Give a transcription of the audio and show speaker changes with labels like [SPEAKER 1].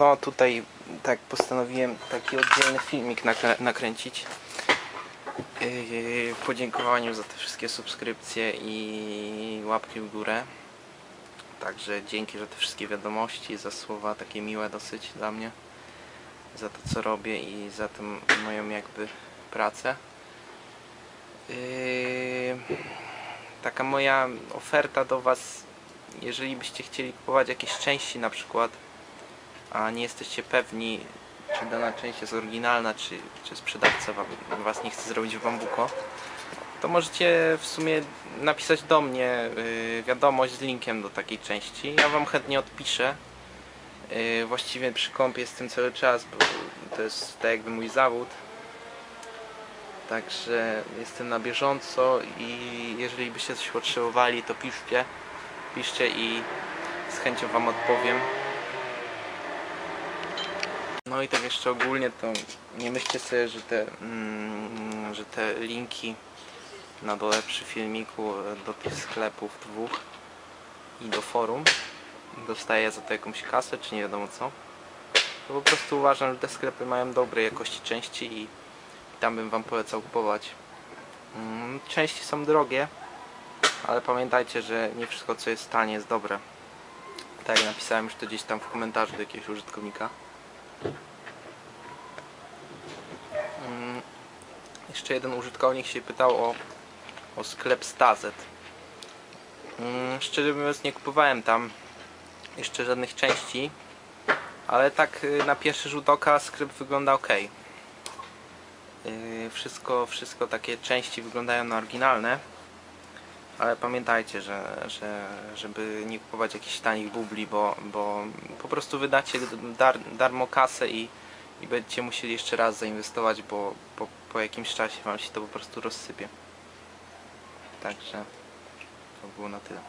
[SPEAKER 1] No tutaj tak postanowiłem taki oddzielny filmik nakrę- nakręcić. Yy, podziękowaniu za te wszystkie subskrypcje i łapki w górę. Także dzięki za te wszystkie wiadomości, za słowa takie miłe dosyć dla mnie. Za to co robię i za tę moją jakby pracę. Yy, taka moja oferta do Was, jeżeli byście chcieli kupować jakieś części na przykład, a nie jesteście pewni, czy dana część jest oryginalna, czy, czy sprzedawca Was nie chce zrobić w bambuko, to możecie w sumie napisać do mnie yy, wiadomość z linkiem do takiej części. Ja Wam chętnie odpiszę. Yy, właściwie przy kąpie jestem cały czas, bo to jest tak jakby mój zawód. Także jestem na bieżąco i jeżeli byście coś potrzebowali, to piszcie. Piszcie i z chęcią Wam odpowiem. No i tak jeszcze ogólnie to nie myślcie sobie, że te, mm, że te linki na dole przy filmiku e, do tych sklepów dwóch i do forum dostaję za to jakąś kasę, czy nie wiadomo co. To po prostu uważam, że te sklepy mają dobrej jakości części i tam bym Wam polecał kupować. Mm, Części są drogie, ale pamiętajcie, że nie wszystko co jest tanie jest dobre. Tak jak napisałem już to gdzieś tam w komentarzu do jakiegoś użytkownika. Mm, Jeszcze jeden użytkownik się pytał o, o sklep Stazet. Mm, Szczerze mówiąc nie kupowałem tam jeszcze żadnych części, ale tak y, na pierwszy rzut oka sklep wygląda ok. Yy, wszystko, wszystko takie części wyglądają na oryginalne. Ale pamiętajcie, że, że żeby nie kupować jakichś tanich bubli, bo, bo po prostu wydacie dar, darmo kasę i, i będziecie musieli jeszcze raz zainwestować, bo po, po jakimś czasie wam się to po prostu rozsypie. Także to było na tyle.